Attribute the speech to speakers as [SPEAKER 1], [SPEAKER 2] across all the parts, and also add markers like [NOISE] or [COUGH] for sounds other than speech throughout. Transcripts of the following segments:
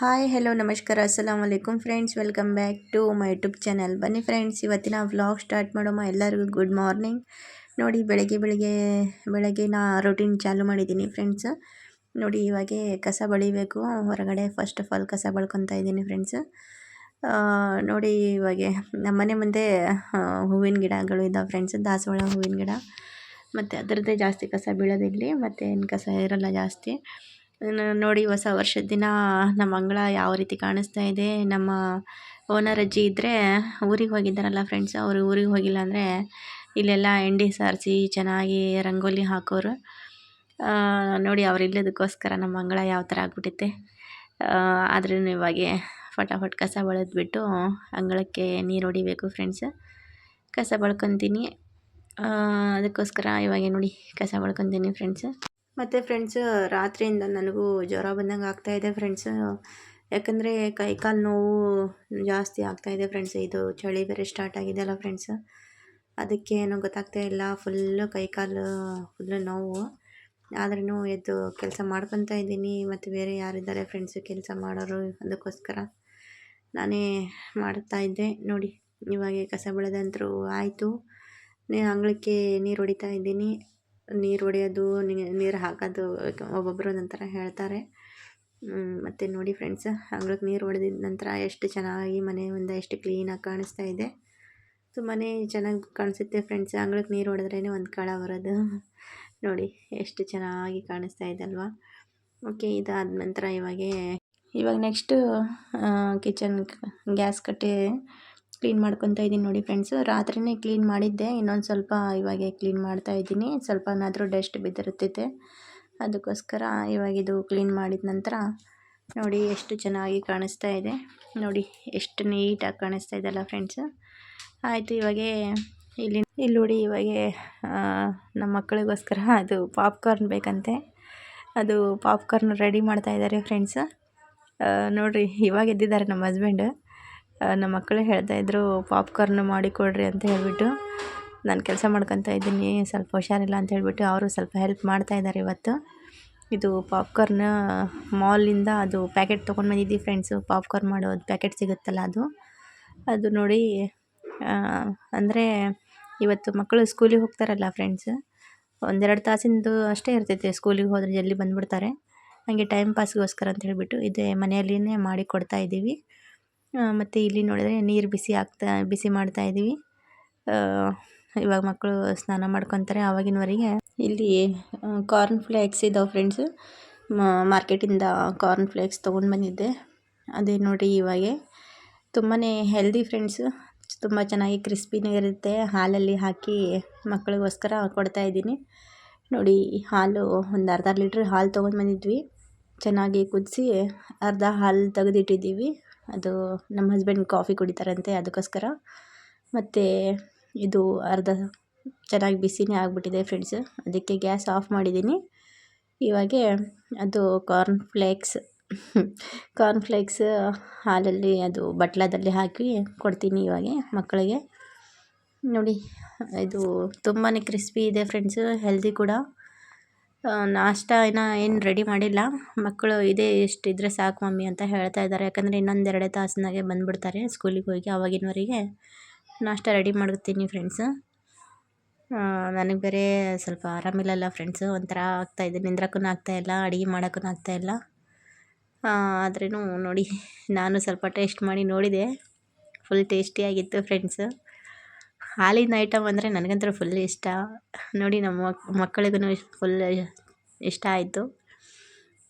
[SPEAKER 1] Hi hello ನಮಸ್ಕಾರ ಅಸ್ಸಲಾಮ್ ವಲೈಕುಮ್ friends welcome back to my YouTube channel ಬನ್ನಿ ಫ್ರೆಂಡ್ಸ್ ಇವತ್ತಿನ ವ್ಲಾಗ್ ಸ್ಟಾರ್ಟ್ ಮಾಡೋಮ್ಮ ಎಲ್ಲರಿಗೂ ಗುಡ್ ಮಾರ್ನಿಂಗ್ ನೋಡಿ, ಬೆಳಗ್ಗೆ ಬೆಳಗ್ಗೆ ಬೆಳಗ್ಗೆ ನಾ ರೊಟೀನ್ ಚಾಲು ಮಾಡಿದ್ದೀನಿ ಫ್ರೆಂಡ್ಸ್ ನೋಡಿ, ಇವಾಗೆ ಕಸ ಬಳಿಬೇಕು. ಹೊರಗಡೆ ಫಸ್ಟ್ ಆಫ್ ಆಲ್ ಕಸ ಬಳ್ಕೊತಾ ಇದ್ದೀನಿ ಫ್ರೆಂಡ್ಸ್ ನೋಡಿ, ಇವಾಗೆ ನಮ್ಮ ಮನೆ ಮುಂದೆ ಹೂವಿನ ಗಿಡಗಳು ಇದ್ದಾವೆ ಫ್ರೆಂಡ್ಸ್ ದಾಸವಾಳ ಹೂವಿನ ಗಿಡ. ಮತ್ತು ಅದರದ್ದೇ ಜಾಸ್ತಿ ಕಸ ಬೀಳೋದಿಲ್ಲಿ ಮತ್ತು ಏನು ಕಸ ಇರೋಲ್ಲ ಜಾಸ್ತಿ. ನೋಡಿ ಹೊಸ ವರ್ಷದ ದಿನ ನಮ್ಮ ಅಂಗಳ ಯಾವ ರೀತಿ ಕಾಣಿಸ್ತಾ ಇದೆ. ನಮ್ಮ ಓನರ್ ಅಜ್ಜಿ ಇದ್ದರೆ ಊರಿಗೆ ಹೋಗಿದ್ದಾರಲ್ಲ ಫ್ರೆಂಡ್ಸ್ ಅವರು ಊರಿಗೆ ಹೋಗಿಲ್ಲ ಅಂದರೆ ಇಲ್ಲೆಲ್ಲ ಎಂಡಿ ಸಾರಿಸಿ ಚೆನ್ನಾಗಿ ರಂಗೋಲಿ ಹಾಕೋರು. ನೋಡಿ ಅವರಿಲ್ಲದಕ್ಕೋಸ್ಕರ ನಮ್ಮ ಅಂಗಳ ಯಾವ ಥರ ಆಗ್ಬಿಟ್ಟೈತೆ ಆದ್ರೂ ಇವಾಗೆ ಫಟಾಫಟ್ ಕಸ ಬಳದ್ಬಿಟ್ಟು ಅಂಗಳಕ್ಕೆ ನೀರು ಹೊಡಿಬೇಕು ಫ್ರೆಂಡ್ಸ್ ಕಸ ಬಳ್ಕೊತೀನಿ. ಅದಕ್ಕೋಸ್ಕರ ಇವಾಗ ನೋಡಿ ಕಸ ಬಳ್ಕೊತೀನಿ ಫ್ರೆಂಡ್ಸ್ ಮತ್ತು ಫ್ರೆಂಡ್ಸ್ ರಾತ್ರಿಯಿಂದ ನನಗೂ ಜ್ವರ ಬಂದಂಗೆ ಆಗ್ತಾಯಿದೆ ಫ್ರೆಂಡ್ಸ್ ಯಾಕಂದರೆ ಕೈಕಾಲು ನೋವು ಜಾಸ್ತಿ ಆಗ್ತಾಯಿದೆ ಫ್ರೆಂಡ್ಸ್ ಇದು ಚಳಿ ಬೇರೆ ಸ್ಟಾರ್ಟ್ ಆಗಿದೆಯಲ್ಲ ಫ್ರೆಂಡ್ಸ್ ಅದಕ್ಕೆ ಏನು ಗೊತ್ತಾಗ್ತಾ ಇಲ್ಲ. ಫುಲ್ಲು ಕೈಕಾಲು ಫುಲ್ಲು ನೋವು. ಆದ್ರೂ ಎದ್ದು ಕೆಲಸ ಮಾಡ್ಕೊತಾ ಇದ್ದೀನಿ. ಮತ್ತು ಬೇರೆ ಯಾರಿದ್ದಾರೆ ಫ್ರೆಂಡ್ಸು ಕೆಲಸ ಮಾಡೋರು ಅದಕ್ಕೋಸ್ಕರ ನಾನೇ ಮಾಡ್ತಾ ಇದ್ದೆ. ನೋಡಿ, ಇವಾಗ ಕಸ ಬೆಳೆದಂತರೂ ಆಯಿತು. ಅಂಗಳಕ್ಕೆ ನೀರು ಹೊಡಿತಾ ಇದ್ದೀನಿ. ನೀರು ಹೊಡೆಯೋದು ನೀರು ಹಾಕೋದು ಒಬ್ಬೊಬ್ಬರು ಥರ ಹೇಳ್ತಾರೆ. ಮತ್ತು ನೋಡಿ ಫ್ರೆಂಡ್ಸ್ ಅಂಗಳಕ್ಕೆ ನೀರು ಹೊಡೆದಿದ ನಂತರ ಎಷ್ಟು ಚೆನ್ನಾಗಿ ಮನೆ ಮುಂದೆ ಎಷ್ಟು ಕ್ಲೀನಾಗಿ ಕಾಣಿಸ್ತಾ ಇದೆ. ತುಂಬಾ ಚೆನ್ನಾಗಿ ಕಾಣಿಸುತ್ತೆ ಫ್ರೆಂಡ್ಸ್ ಅಂಗಳಕ್ಕೆ ನೀರು ಹೊಡೆದ್ರೇ ಒಂದು ಕಾಳ ಬರೋದು. ನೋಡಿ, ಎಷ್ಟು ಚೆನ್ನಾಗಿ ಕಾಣಿಸ್ತಾ ಇದೆ ಅಲ್ವಾ? ಓಕೆ ಇದಾದ ನಂತರ ಇವಾಗೆ, ಇವಾಗ ನೆಕ್ಸ್ಟು ಕಿಚನ್ ಗ್ಯಾಸ್ ಕಟ್ಟೆ ಕ್ಲೀನ್ ಮಾಡ್ಕೊತ ಇದ್ದೀನಿ ನೋಡಿ ಫ್ರೆಂಡ್ಸು ರಾತ್ರಿನೇ ಕ್ಲೀನ್ ಮಾಡಿದ್ದೆ. ಇನ್ನೊಂದು ಸ್ವಲ್ಪ ಇವಾಗೆ ಕ್ಲೀನ್ ಮಾಡ್ತಾ ಇದ್ದೀನಿ ಸ್ವಲ್ಪನಾದರೂ ಡಸ್ಟ್ ಬಿದ್ದಿರುತ್ತೈತೆ ಅದಕ್ಕೋಸ್ಕರ ಇವಾಗ ಇದು ಕ್ಲೀನ್ ಮಾಡಿದ ನಂತರ ನೋಡಿ ಎಷ್ಟು ಚೆನ್ನಾಗಿ ಕಾಣಿಸ್ತಾ ಇದೆ. ನೋಡಿ ಎಷ್ಟು ನೀಟಾಗಿ ಕಾಣಿಸ್ತಾ ಇದೆಲ್ಲ ಫ್ರೆಂಡ್ಸ್ ಆಯಿತು ಇವಾಗೆ ಇಲ್ಲಿ ಇಲ್ಲಿ ನೋಡಿ ಇವಾಗೆ ನಮ್ಮ ಮಕ್ಕಳಿಗೋಸ್ಕರ ಅದು ಪಾಪ್ಕಾರ್ನ್ ಬೇಕಂತೆ. ಅದು ಪಾಪ್ಕಾರ್ನ್ ರೆಡಿ ಮಾಡ್ತಾ ಇದ್ದಾರೆ ಫ್ರೆಂಡ್ಸ್ ನೋಡಿರಿ ಇವಾಗ ಎದ್ದಿದ್ದಾರೆ ನಮ್ಮ ಹಸ್ಬೆಂಡ್ ನಮ್ಮ ಮಕ್ಕಳು ಹೇಳ್ತಾ ಇದ್ದರು ಪಾಪ್ಕಾರ್ನ್ ಮಾಡಿಕೊಡ್ರಿ ಅಂತ ಹೇಳಿಬಿಟ್ಟು ನಾನು ಕೆಲಸ ಮಾಡ್ಕೊತಾ ಇದ್ದೀನಿ, ಸ್ವಲ್ಪ ಹುಷಾರಿಲ್ಲ ಅಂತ ಹೇಳಿಬಿಟ್ಟು ಅವರು ಸ್ವಲ್ಪ ಹೆಲ್ಪ್ ಮಾಡ್ತಾ ಇದ್ದಾರೆ ಇವತ್ತು. ಇದು ಪಾಪ್ಕಾರ್ನ್ ಮಾಲಿಂದ ಅದು ಪ್ಯಾಕೆಟ್ ತೊಗೊಂಡು ಬಂದಿದ್ದೀವಿ ಫ್ರೆಂಡ್ಸು ಪಾಪ್ಕಾರ್ನ್ ಮಾಡೋದು ಪ್ಯಾಕೆಟ್ ಸಿಗುತ್ತಲ್ಲ ಅದು. ಅದು ನೋಡಿ ಅಂದರೆ ಇವತ್ತು ಮಕ್ಕಳು ಸ್ಕೂಲಿಗೆ ಹೋಗ್ತಾರಲ್ಲ ಫ್ರೆಂಡ್ಸ್ ಒಂದೆರಡು ತಾಸಿಂದು ಅಷ್ಟೇ ಇರ್ತೈತೆ ಸ್ಕೂಲಿಗೆ ಹೋದರೆ ಜಲ್ದಿ ಬಂದುಬಿಡ್ತಾರೆ. ಹಾಗೆ ಟೈಮ್ ಪಾಸ್ಗೋಸ್ಕರ ಅಂತ ಹೇಳಿಬಿಟ್ಟು ಇದೇ ಮನೆಯಲ್ಲಿನೇ ಮಾಡಿ ಕೊಡ್ತಾ ಇದ್ದೀವಿ. ಮತ್ತು ಇಲ್ಲಿ ನೋಡಿದ್ರೆ ನೀರು ಬಿಸಿ ಆಗ್ತಾ, ಬಿಸಿ ಮಾಡ್ತಾ ಇದ್ದೀವಿ ಇವಾಗ ಮಕ್ಕಳು ಸ್ನಾನ ಮಾಡ್ಕೊತಾರೆ ಆವಾಗಿನವರೆಗೆ. ಇಲ್ಲಿ ಕಾರ್ನ್ ಫ್ಲೇಕ್ಸ್ ಇದಾವೆ ಫ್ರೆಂಡ್ಸು ಮಾರ್ಕೆಟಿಂದ ಕಾರ್ನ್ ಫ್ಲೇಕ್ಸ್ ತೊಗೊಂಡು ಬಂದಿದ್ದೆ. ಅದೇ ನೋಡಿ ಇವಾಗೆ. ತುಂಬಾ ಹೆಲ್ದಿ ಫ್ರೆಂಡ್ಸು ತುಂಬ ಚೆನ್ನಾಗಿ ಕ್ರಿಸ್ಪಿನೂ ಇರುತ್ತೆ. ಹಾಲಲ್ಲಿ ಹಾಕಿ ಮಕ್ಕಳಿಗೋಸ್ಕರ ಕೊಡ್ತಾ ಇದ್ದೀನಿ. ನೋಡಿ, ಹಾಲು ಒಂದು ಅರ್ಧ ಲೀಟ್ರ್ ಹಾಲು ತೊಗೊಂಡು ಬಂದಿದ್ವಿ. ಚೆನ್ನಾಗಿ ಕುದಿಸಿ ಅರ್ಧ ಹಾಲು ತೆಗೆದಿಟ್ಟಿದ್ದೀವಿ. ಅದು ನಮ್ಮ ಹಸ್ಬೆಂಡ್ ಕಾಫಿ ಕುಡಿತಾರಂತೆ ಅದಕ್ಕೋಸ್ಕರ. ಮತ್ತು ಇದು ಅರ್ಧ ಚೆನ್ನಾಗಿ ಬಿಸಿನೇ ಆಗಿಬಿಟ್ಟಿದೆ ಫ್ರೆಂಡ್ಸ್ ಅದಕ್ಕೆ ಗ್ಯಾಸ್ ಆಫ್ ಮಾಡಿದ್ದೀನಿ. ಇವಾಗ ಅದು ಕಾರ್ನ್ ಫ್ಲೇಕ್ಸ್ ಕಾರ್ನ್ ಫ್ಲೇಕ್ಸ್ ಹಾಲಲ್ಲಿ ಅದು ಬಟ್ಲದಲ್ಲಿ ಹಾಕಿ ಕೊಡ್ತೀನಿ ಇವಾಗ ಮಕ್ಕಳಿಗೆ. ನೋಡಿ, ಇದು ತುಂಬಾ ಕ್ರಿಸ್ಪಿ ಇದೆ ಫ್ರೆಂಡ್ಸ್ ಹೆಲ್ದಿ ಕೂಡ. ನಾಷ್ಟ ಇನ್ನೂ ಏನು ರೆಡಿ ಮಾಡಿಲ್ಲ. ಮಕ್ಕಳು ಇದೇ ಇಷ್ಟು ಇದ್ದರೆ ಸಾಕು ಮಮ್ಮಿ ಅಂತ ಹೇಳ್ತಾ ಇದ್ದಾರೆ. ಯಾಕಂದರೆ ಇನ್ನೊಂದೆರಡೇ ತಾಸಿನಾಗೆ ಬಂದುಬಿಡ್ತಾರೆ ಸ್ಕೂಲಿಗೆ ಹೋಗಿ ಆವಾಗಿನವರೆಗೆ ನಾಷ್ಟ ರೆಡಿ ಮಾಡ್ತೀನಿ ಫ್ರೆಂಡ್ಸ್ ನನಗೆ ಬೇರೆ ಸ್ವಲ್ಪ ಆರಾಮಿಲ್ಲಲ್ಲ ಫ್ರೆಂಡ್ಸು ಒಂಥರ ಆಗ್ತಾಯಿದೆ ನಿಂದ್ರಕ್ಕೂ ಆಗ್ತಾಯಿಲ್ಲ ಅಡುಗೆ ಮಾಡೋಕ್ಕೂ ಆಗ್ತಾಯಿಲ್ಲ ಆದ್ರೂ ನೋಡಿ, ನಾನು ಸ್ವಲ್ಪ ಟೇಸ್ಟ್ ಮಾಡಿ ನೋಡಿದೆ. ಫುಲ್ ಟೇಸ್ಟಿಯಾಗಿತ್ತು ಫ್ರೆಂಡ್ಸು ಹಾಲಿನ ಐಟಮ್ ಅಂದರೆ ನನಗಂತೂ ಫುಲ್ ಇಷ್ಟ. ನೋಡಿ ನಮ್ಮ ಮಕ್ ಮಕ್ಕಳಿಗೂ ಫುಲ್ ಇಷ್ಟ ಆಯಿತು.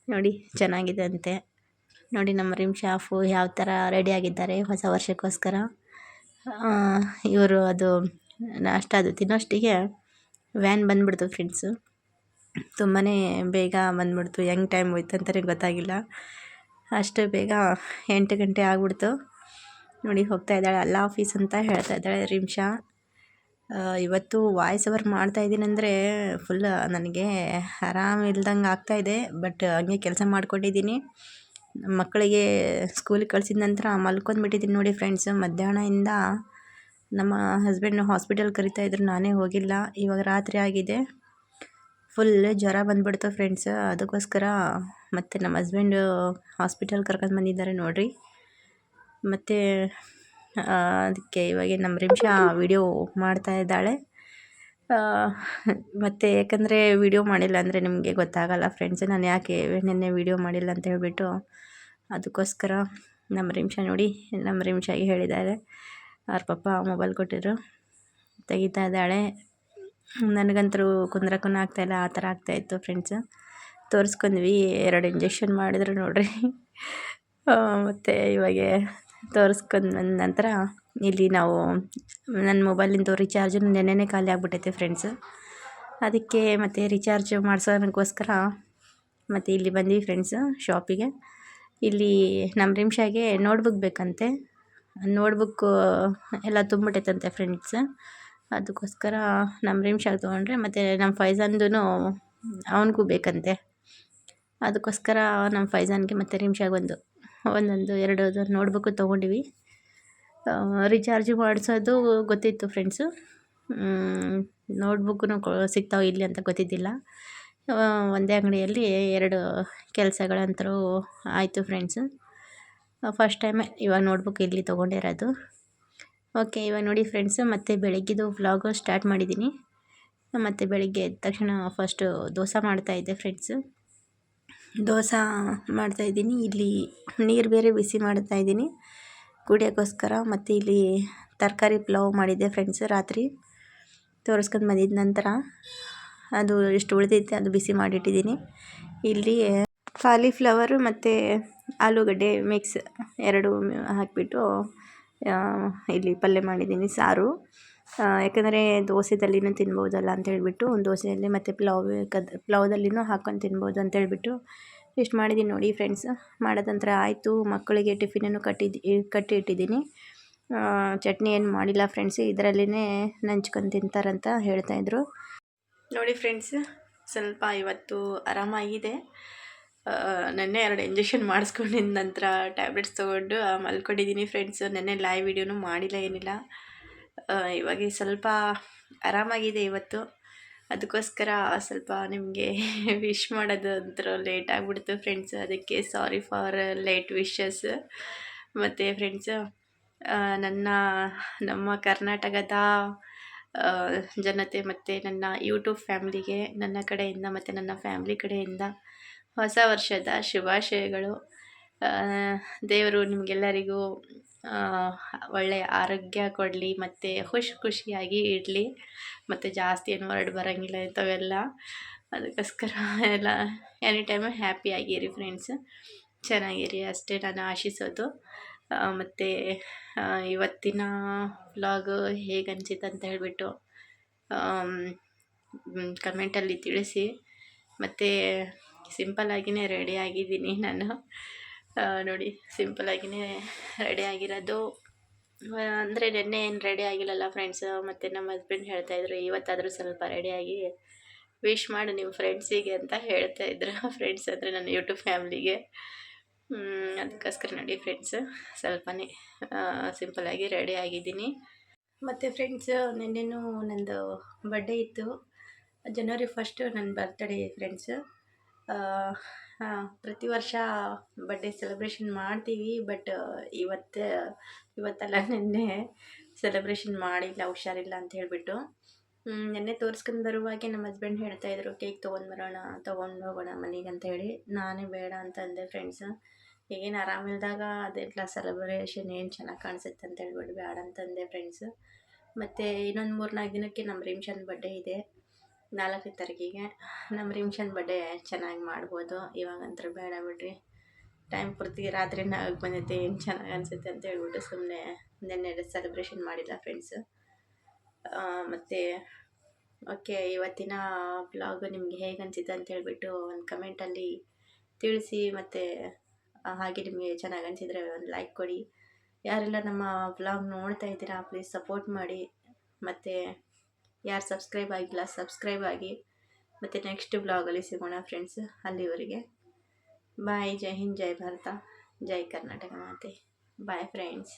[SPEAKER 1] ನೋಡಿ ಚೆನ್ನಾಗಿದೆ ಅಂತೆ. ನೋಡಿ ನಮ್ಮ ರಿಮ್ ಶಾಫು ಯಾವ ಥರ ರೆಡಿಯಾಗಿದ್ದಾರೆ ಹೊಸ ವರ್ಷಕ್ಕೋಸ್ಕರ. ಇವರು ಅದು ನಾಷ್ಟ ಅದು ತಿನ್ನೋಷ್ಟಿಗೆ ವ್ಯಾನ್ ಬಂದ್ಬಿಡ್ತು ಫ್ರೆಂಡ್ಸು ತುಂಬಾ ಬೇಗ ಬಂದ್ಬಿಡ್ತು. ಹೆಂಗೆ ಟೈಮ್ ಹೋಯ್ತು ಅಂತಲೇ ಗೊತ್ತಾಗಿಲ್ಲ. ಅಷ್ಟು ಬೇಗ ಎಂಟು ಗಂಟೆ ಆಗ್ಬಿಡ್ತು. ನೋಡಿ ಹೋಗ್ತಾ ಇದ್ದಾಳೆ. ಅಲ್ಲ ಆಫೀಸ್ ಅಂತ ಹೇಳ್ತಾ ಇದ್ದಾಳೆ ರಿಮ್ಷಾ. ಇವತ್ತು ವಾಯ್ಸ್ ಓವರ್ ಮಾಡ್ತಾ ಇದ್ದೀನಿ ಅಂದರೆ ಫುಲ್ ನನಗೆ ಆರಾಮ ಇಲ್ದಂಗೆ ಆಗ್ತಾಯಿದೆ ಬಟ್ ಹಂಗೆ ಕೆಲಸ ಮಾಡ್ಕೊಂಡಿದ್ದೀನಿ. ಮಕ್ಕಳಿಗೆ ಸ್ಕೂಲಿಗೆ ಕಳ್ಸಿದ ನಂತರ ಮಲ್ಕೊಂಡ್ಬಿಟ್ಟಿದ್ದೀನಿ ನೋಡಿ ಫ್ರೆಂಡ್ಸ್ ಮಧ್ಯಾಹ್ನದಿಂದ ನಮ್ಮ ಹಸ್ಬೆಂಡ್ ಹಾಸ್ಪಿಟಲ್ ಕರಿತಾ ಇದ್ರು, ನಾನೇ ಹೋಗಿಲ್ಲ. ಇವಾಗ ರಾತ್ರಿ ಆಗಿದೆ. ಫುಲ್ ಜ್ವರ ಬಂದ್ಬಿಡ್ತು ಫ್ರೆಂಡ್ಸ್ ಅದಕ್ಕೋಸ್ಕರ ಮತ್ತು ನಮ್ಮ ಹಸ್ಬೆಂಡು ಹಾಸ್ಪಿಟಲ್ ಕರ್ಕೊಂಡು ಬಂದಿದ್ದಾರೆ ನೋಡಿರಿ. ಮತ್ತು ಅದಕ್ಕೆ ಇವಾಗ ನಮ್ಮ ರಿಮ್ಶಾ ವಿಡಿಯೋ ಮಾಡ್ತಾ ಇದ್ದಾಳೆ. ಮತ್ತು ಯಾಕಂದರೆ ವಿಡಿಯೋ ಮಾಡಿಲ್ಲ ಅಂದರೆ ನಿಮಗೆ ಗೊತ್ತಾಗಲ್ಲ ಫ್ರೆಂಡ್ಸ್ ನಾನು ಯಾಕೆ ನಿನ್ನೆ ವಿಡಿಯೋ ಮಾಡಿಲ್ಲ ಅಂತ ಹೇಳಿಬಿಟ್ಟು ಅದಕ್ಕೋಸ್ಕರ ನಮ್ಮ ರಿಮ್ಷ ನೋಡಿ ನಮ್ಮ ರಿಮ್ಷಾಗಿ ಹೇಳಿದ್ದಾರೆ. ಅವ್ರ ಪಪ್ಪ ಮೊಬೈಲ್ ಕೊಟ್ಟಿದ್ರು, ತೆಗಿತಾ ಇದ್ದಾಳೆ. ನನಗಂತರೂ ಕುಂದ್ರಕ್ಕೂ ಆಗ್ತಾಯಿಲ್ಲ ಆ ಥರ ಆಗ್ತಾಯಿತ್ತು ಫ್ರೆಂಡ್ಸ್ ತೋರಿಸ್ಕೊಂಡ್ವಿ, ಎರಡು ಇಂಜೆಕ್ಷನ್ ಮಾಡಿದ್ರು ನೋಡಿರಿ. ಮತ್ತು ಇವಾಗ ತೋರಿಸ್ಕೊಂಡ್ ಬಂದ ನಂತರ ಇಲ್ಲಿ ನಾವು ನನ್ನ ಮೊಬೈಲಿಂದು ರಿಚಾರ್ಜ್ ನೆನ್ನೆನೇ ಖಾಲಿ ಆಗಿಬಿಟ್ಟೈತೆ ಫ್ರೆಂಡ್ಸ್ ಅದಕ್ಕೆ ಮತ್ತು ರಿಚಾರ್ಜ್ ಮಾಡಿಸೋದಕ್ಕೋಸ್ಕರ ಮತ್ತು ಇಲ್ಲಿ ಬಂದ್ವಿ ಫ್ರೆಂಡ್ಸ್ ಶಾಪಿಗೆ ಇಲ್ಲಿ ನಮ್ಮ ರಿಮ್ಷಾಗೆ ನೋಟ್ಬುಕ್ ಬೇಕಂತೆ. ನೋಟ್ಬುಕ್ಕು ಎಲ್ಲ ತುಂಬಿಟ್ಟೈತಂತೆ ಫ್ರೆಂಡ್ಸ್ ಅದಕ್ಕೋಸ್ಕರ ನಮ್ಮ ರಿಮ್ಷಾಗೆ ತೊಗೊಂಡ್ರೆ ಮತ್ತು ನಮ್ಮ ಫೈಜಾನ್ದು ಅವನಿಗೂ ಬೇಕಂತೆ. ಅದಕ್ಕೋಸ್ಕರ ನಮ್ಮ ಫೈಜಾನ್ಗೆ ಮತ್ತು ರಿಮ್ಷಾಗೆ ಒಂದು ಒಂದೊಂದು ಎರಡು ನೋಟ್ಬುಕ್ಕು ತೊಗೊಂಡಿವಿ. ರೀಚಾರ್ಜ್ ಮಾಡಿಸೋದು ಗೊತ್ತಿತ್ತು ಫ್ರೆಂಡ್ಸು ನೋಟ್ಬುಕ್ಕೂ ಕೊ, ಸಿಗ್ತಾವೆ ಇಲ್ಲಿ ಅಂತ ಗೊತ್ತಿದ್ದಿಲ್ಲ. ಒಂದೇ ಅಂಗಡಿಯಲ್ಲಿ ಎರಡು ಕೆಲಸಗಳಂತರೂ ಆಯಿತು ಫ್ರೆಂಡ್ಸು ಫಸ್ಟ್ ಟೈಮೇ ಇವಾಗ ನೋಟ್ಬುಕ್ ಇಲ್ಲಿ ತೊಗೊಂಡಿರೋದು. ಓಕೆ ಇವಾಗ ನೋಡಿ ಫ್ರೆಂಡ್ಸು ಮತ್ತು ಬೆಳಗ್ಗೆದು ವ್ಲಾಗು ಸ್ಟಾರ್ಟ್ ಮಾಡಿದ್ದೀನಿ ಮತ್ತು ಬೆಳಗ್ಗೆ ಎದ್ದ ತಕ್ಷಣ ಫಸ್ಟು ದೋಸೆ ಮಾಡ್ತಾಯಿದ್ದೆ ಫ್ರೆಂಡ್ಸು ದೋಸೆ ಮಾಡ್ತಾಯಿದ್ದೀನಿ. ಇಲ್ಲಿ ನೀರು ಬೇರೆ ಬಿಸಿ ಮಾಡ್ತಾಯಿದ್ದೀನಿ. ಕುಡಿಯೋಕ್ಕೋಸ್ಕರ ಮತ್ತು ಇಲ್ಲಿ ತರಕಾರಿ ಪಲಾವ್ ಮಾಡಿದ್ದೆ ಫ್ರೆಂಡ್ಸ್ ರಾತ್ರಿ. ತೋರಿಸ್ಕೊಂಡು ಬಂದಿದ್ದ ನಂತರ ಅದು ಎಷ್ಟು ಉಳಿದೈತೆ ಅದು ಬಿಸಿ ಮಾಡಿಟ್ಟಿದ್ದೀನಿ. ಇಲ್ಲಿ ಕಾಲಿಫ್ಲವರು ಮತ್ತು ಆಲೂಗಡ್ಡೆ ಮಿಕ್ಸ್ ಎರಡು ಹಾಕಿಬಿಟ್ಟು ಇಲ್ಲಿ ಪಲ್ಯ ಮಾಡಿದ್ದೀನಿ ಸಾರು. ಯಾಕಂದರೆ ದೋಸೆದಲ್ಲಿನೂ ತಿನ್ಬೋದಲ್ಲ ಅಂತ ಹೇಳಿಬಿಟ್ಟು ದೋಸೆಯಲ್ಲಿ ಮತ್ತು ಪಲಾವ್ ಕದ್, ಪಲಾವ್ದಲ್ಲಿನೂ ಹಾಕ್ಕೊಂಡು ತಿನ್ಬೋದು ಅಂತ ಹೇಳಿಬಿಟ್ಟು ಇಷ್ಟು ಮಾಡಿದ್ದೀನಿ ನೋಡಿ ಫ್ರೆಂಡ್ಸ್. ಮಾಡಿದ ನಂತರ ಆಯಿತು, ಮಕ್ಕಳಿಗೆ ಟಿಫಿನನ್ನು ಕಟ್ಟಿದ್ದು ಕಟ್ಟಿ ಇಟ್ಟಿದ್ದೀನಿ ಚಟ್ನಿ ಏನು ಮಾಡಿಲ್ಲ ಫ್ರೆಂಡ್ಸ್, ಇದರಲ್ಲಿನೇ ನಂಚ್ಕೊಂಡು ತಿಂತಾರಂತ ಹೇಳ್ತಾಯಿದ್ರು ನೋಡಿ ಫ್ರೆಂಡ್ಸ್, ಸ್ವಲ್ಪ ಇವತ್ತು ಆರಾಮಾಗಿದೆ. ನೆನ್ನೆ ಎರಡು ಇಂಜೆಕ್ಷನ್ ಮಾಡಿಸ್ಕೊಂಡಿದ್ದ ನಂತರ ಟ್ಯಾಬ್ಲೆಟ್ಸ್ ತೊಗೊಂಡು ಮಲ್ಕೊಂಡಿದ್ದೀನಿ ಫ್ರೆಂಡ್ಸ್. ನೆನ್ನೆ ಲೈವ್ ವಿಡಿಯೋನು ಮಾಡಿಲ್ಲ ಏನಿಲ್ಲ. ಇವಾಗ ಸ್ವಲ್ಪ ಆರಾಮಾಗಿದೆ ಇವತ್ತು. ಅದಕ್ಕೋಸ್ಕರ ಸ್ವಲ್ಪ ನಿಮಗೆ ವಿಶ್ [LAUGHS] ಮಾಡೋದು ಒಂಥರ ಲೇಟ್ ಆಗಿಬಿಡ್ತು ಫ್ರೆಂಡ್ಸ್ ಅದಕ್ಕೆ ಸಾರಿ ಫಾರ್ ಲೇಟ್ ವಿಶಸ್ ಮತ್ತು ಫ್ರೆಂಡ್ಸ್ ನನ್ನ, ನಮ್ಮ ಕರ್ನಾಟಕದ ಜನತೆ ಮತ್ತು ನನ್ನ ಯೂಟ್ಯೂಬ್ ಫ್ಯಾಮ್ಲಿಗೆ ನನ್ನ ಕಡೆಯಿಂದ ಮತ್ತು ನನ್ನ ಫ್ಯಾಮ್ಲಿ ಕಡೆಯಿಂದ ಹೊಸ ವರ್ಷದ ಶುಭಾಶಯಗಳು. ದೇವರು ನಿಮಗೆಲ್ಲರಿಗೂ ಒಳ್ಳೆಯ ಆರೋಗ್ಯ ಕೊಡಲಿ, ಮತ್ತು ಖುಷಿ ಖುಷಿಯಾಗಿ ಇಡಲಿ, ಮತ್ತು ಜಾಸ್ತಿ ಏನು ಹೊರಡು ಬರೋಂಗಿಲ್ಲ ಇಂಥವೆಲ್ಲ. ಅದಕ್ಕೋಸ್ಕರ ಎಲ್ಲ ಎನಿ ಟೈಮು ಹ್ಯಾಪಿಯಾಗಿರಿ ಫ್ರೆಂಡ್ಸ್ ಚೆನ್ನಾಗಿರಿ ಅಷ್ಟೇ ನಾನು ಆಶಿಸೋದು. ಮತ್ತು ಇವತ್ತಿನ ವ್ಲಾಗ್ ಹೇಗೆ ಅನಿಸಿತ್ತು ಅಂತ ಹೇಳಿಬಿಟ್ಟು ಕಮೆಂಟಲ್ಲಿ ತಿಳಿಸಿ. ಮತ್ತು ಸಿಂಪಲ್ಲಾಗಿಯೇ ರೆಡಿ ಆಗಿದ್ದೀನಿ ನಾನು. ನೋಡಿ ಸಿಂಪಲ್ಲಾಗಿಯೇ ರೆಡಿ ಆಗಿರೋದು. ಅಂದರೆ ನಿನ್ನೆ ಏನು ರೆಡಿ ಆಗಿಲ್ಲಲ್ಲ ಫ್ರೆಂಡ್ಸ್ ಮತ್ತು ನಮ್ಮ ಹಸ್ಬೆಂಡ್ ಹೇಳ್ತಾಯಿದ್ರು ಇವತ್ತಾದರೂ ಸ್ವಲ್ಪ ರೆಡಿಯಾಗಿ ವಿಶ್ ಮಾಡು ನಿಮ್ಮ ಫ್ರೆಂಡ್ಸಿಗೆ ಅಂತ ಹೇಳ್ತಾಯಿದ್ರು ಫ್ರೆಂಡ್ಸ್ [LAUGHS] ಅಂದರೆ ನನ್ನ ಯೂಟ್ಯೂಬ್ ಫ್ಯಾಮ್ಲಿಗೆ ಅದಕ್ಕೋಸ್ಕರ ನೋಡಿ ಫ್ರೆಂಡ್ಸ್ ಸ್ವಲ್ಪನೇ ಸಿಂಪಲಾಗಿ ರೆಡಿ ಆಗಿದ್ದೀನಿ. ಮತ್ತು ಫ್ರೆಂಡ್ಸ್ ನಿನ್ನೆನೂ ನಂದು ಬರ್ಡೇ ಇತ್ತು. ಜನವರಿ ಫಸ್ಟು ನನ್ನ ಬರ್ತಡೇ ಫ್ರೆಂಡ್ಸ್ ಪ್ರತಿ ವರ್ಷ ಬರ್ಡೇ ಸೆಲೆಬ್ರೇಷನ್ ಮಾಡ್ತೀವಿ ಬಟ್ ಇವತ್ತು, ಇವತ್ತಲ್ಲ ನಿನ್ನೆ ಸೆಲೆಬ್ರೇಷನ್ ಮಾಡಿಲ್ಲ, ಹುಷಾರಿಲ್ಲ ಅಂತ ಹೇಳಿಬಿಟ್ಟು. ನಿನ್ನೆ ತೋರಿಸ್ಕೊಂಡು ಬರುವಾಗೆ ನಮ್ಮ ಹಸ್ಬೆಂಡ್ ಹೇಳ್ತಾಯಿದ್ರು ಕೇಕ್ ತೊಗೊಂಡು ಬರೋಣ, ತೊಗೊಂಡು ಹೋಗೋಣ ಮನೆಗೆ ಅಂತ ಹೇಳಿ. ನಾನೇ ಬೇಡ ಅಂತ ಅಂದೆ ಫ್ರೆಂಡ್ಸ್ ಏನು ಆರಾಮಿಲ್ದಾಗ ಅದೆಲ್ಲ ಸೆಲೆಬ್ರೇಷನ್ ಏನು ಚೆನ್ನಾಗಿ ಕಾಣಿಸುತ್ತೆ ಅಂತ ಹೇಳ್ಬಿಟ್ಟು ಬೇಡ ಅಂತಂದೆ ಫ್ರೆಂಡ್ಸ್ ಮತ್ತು ಇನ್ನೊಂದು ಮೂರು ನಾಲ್ಕು ದಿನಕ್ಕೆ ನಮ್ಮ ರಿಮ್ಷನ್ ಬರ್ಡೇ ಇದೆ. ನಾಲ್ಕನೇ ತಾರೀಕಿಗೆ ನಮ್ಮ ರಿಮ್ಷನ್ ಬರ್ಡೇ ಚೆನ್ನಾಗಿ ಮಾಡ್ಬೋದು. ಇವಾಗಂತೂ ಬೇಡ ಬಿಡ್ರಿ. ಟೈಮ್ ಪೂರ್ತಿ ರಾತ್ರಿ ಆಗಿ ಬಂದೈತೆ ಏನು ಚೆನ್ನಾಗಿ ಅನಿಸುತ್ತೆ ಅಂತ ಹೇಳ್ಬಿಟ್ಟು ಸುಮ್ಮನೆ ನೆನ್ನೆ ಸೆಲೆಬ್ರೇಷನ್ ಮಾಡಿಲ್ಲ ಫ್ರೆಂಡ್ಸು ಮತ್ತು ಓಕೆ ಇವತ್ತಿನ ಬ್ಲಾಗ್ ನಿಮಗೆ ಹೇಗೆ ಅನಿಸುತ್ತೆ ಅಂತ ಹೇಳಿಬಿಟ್ಟು ಒಂದು ಕಮೆಂಟಲ್ಲಿ ತಿಳಿಸಿ, ಮತ್ತು ಹಾಗೆ ನಿಮಗೆ ಚೆನ್ನಾಗಿ ಅನಿಸಿದರೆ ಒಂದು ಲೈಕ್ ಕೊಡಿ. ಯಾರೆಲ್ಲ ನಮ್ಮ ಬ್ಲಾಗ್ ನೋಡ್ತಾ ಇದ್ದೀರಾ ಪ್ಲೀಸ್ ಸಪೋರ್ಟ್ ಮಾಡಿ. ಮತ್ತು ಯಾರು ಸಬ್ಸ್ಕ್ರೈಬ್ ಆಗಿಲ್ಲ ಸಬ್ಸ್ಕ್ರೈಬ್ ಆಗಿ. ಮತ್ತು ನೆಕ್ಸ್ಟ್ ಬ್ಲಾಗಲ್ಲಿ ಸಿಗೋಣ ಫ್ರೆಂಡ್ಸ್ ಅಲ್ಲಿವರೆಗೆ. ಬಾಯ್ ಜೈ ಹಿಂದ್, ಜೈ ಭಾರತ, ಜೈ ಕರ್ನಾಟಕ ಮಾತೆ. Bye friends